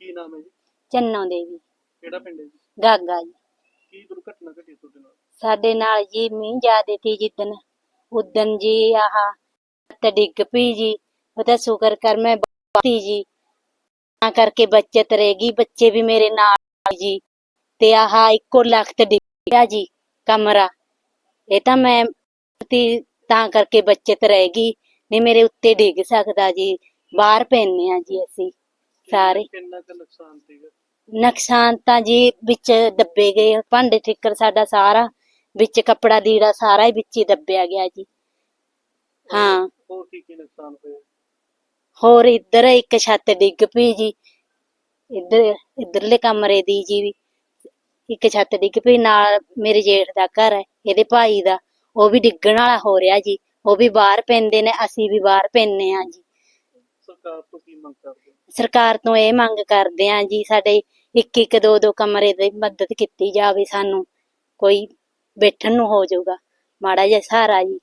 ਕੀ ਨਾਮ ਹੈ ਜੀ? ਚੰਨੋ ਦੇਵੀ। ਕਿਹੜਾ ਪਿੰਡ ਹੈ ਜੀ? ਗਾਗਾ ਜੀ। ਕੀ ਦੁਰਘਟਨਾ ਘਟੀ ਤੁਹਾਡੇ ਨਾਲ? ਸਾਡੇ ਨਾਲ ਜੀ ਮੀਂਹ ਜ਼ਿਆਦੇ ਤੀ ਜਿੱਦਣ ਉਦਣ ਜੀ ਆਹ ਤੇ ਡਿੱਗ ਪਈ ਜੀ। ਉਹ ਤਾਂ ਸ਼ੁਕਰ ਕਰ ਮੈਂ ਬਾਤੀ ਜੀ। ਤਾਂ ਕਰਕੇ ਬੱਚਤ ਰਹੇਗੀ ਬੱਚੇ ਵੀ ਮੇਰੇ ਨਾਲ ਜੀ। ਤੇ ਆਹ ਇੱਕੋ ਲੱਖ ਤੇ ਡਿੱਗ ਗਿਆ ਜੀ ਕਮਰਾ। ਇਹ ਤਾਂ ਮੈਂ ਤੀ ਤਾਂ ਕਰਕੇ ਬੱਚਤ ਰਹੇਗੀ ਨਹੀਂ ਮੇਰੇ ਉੱਤੇ ਡਿੱਗ ਸਕਦਾ ਜੀ। ਬਾਹਰ ਪੈਨੇ ਆ ਜੀ ਅਸੀਂ। ਸਾਰੇ। ਕਿੰਨਾ ਕੁ ਨੁਕਸਾਨ ਸੀਗਾ? ਨੁਕਸਾਨ ਤਾਂ ਜੀ ਵਿੱਚ ਦੱਬੇ ਗਏ ਭਾਂਡੇ ਠਿੱਕਰ ਸਾਡਾ ਸਾਰਾ ਵਿੱਚ ਕੱਪੜਾ ਲੀੜਾ ਸਾਰਾ ਹੀ ਵਿੱਚ ਹੀ ਦੱਬਿਆ ਗਿਆ ਜੀ। ਹਾਂ। ਹੋਰ ਕੀ ਕੀ ਨੁਕਸਾਨ ਹੋਇਆ? ਹੋਰ ਇੱਧਰ ਇੱਕ ਛੱਤ ਡਿੱਗ ਪਈ ਜੀ। ਇੱਧਰ ਇੱਧਰਲੇ ਕਮਰੇ ਦੀ ਜੀ। ਵੀ ਇੱਕ ਛੱਤ ਡਿੱਗ ਪਈ ਨਾਲ ਮੇਰੇ ਜੇਠ ਦਾ ਘਰ ਹੈ ਇਹਦੇ ਭਾਈ ਦਾ। ਉਹ ਵੀ ਡਿੱਗਣ ਵਾਲਾ ਹੋ ਰਿਹਾ ਜੀ। ਉਹ ਵੀ ਬਾਹਰ ਪੈਂਦੇ ਨੇ ਅਸੀਂ ਵੀ ਬਾਹਰ ਪੈਂਦੇ ਆ ਜੀ। ਸਰਕਾਰ ਤੋਂ ਕੀ ਮੰਗ ਕਰਦੇ ਹੋ? ਸਰਕਾਰ ਤੋਂ ਇਹ ਮੰਗ ਕਰਦੇ ਆ ਜੀ, ਸਾਡੇ ਇੱਕ ਇੱਕ ਦੋ ਦੋ ਕਮਰੇ ਦੀ ਮਦਦ ਕੀਤੀ ਜਾਵੇ ਸਾਨੂੰ, ਕੋਈ ਬੈਠਣ ਨੂੰ ਹੋ ਜਾਊਗਾ। ਮਾੜਾ ਜਿਹਾ ਸਹਾਰਾ ਜੀ।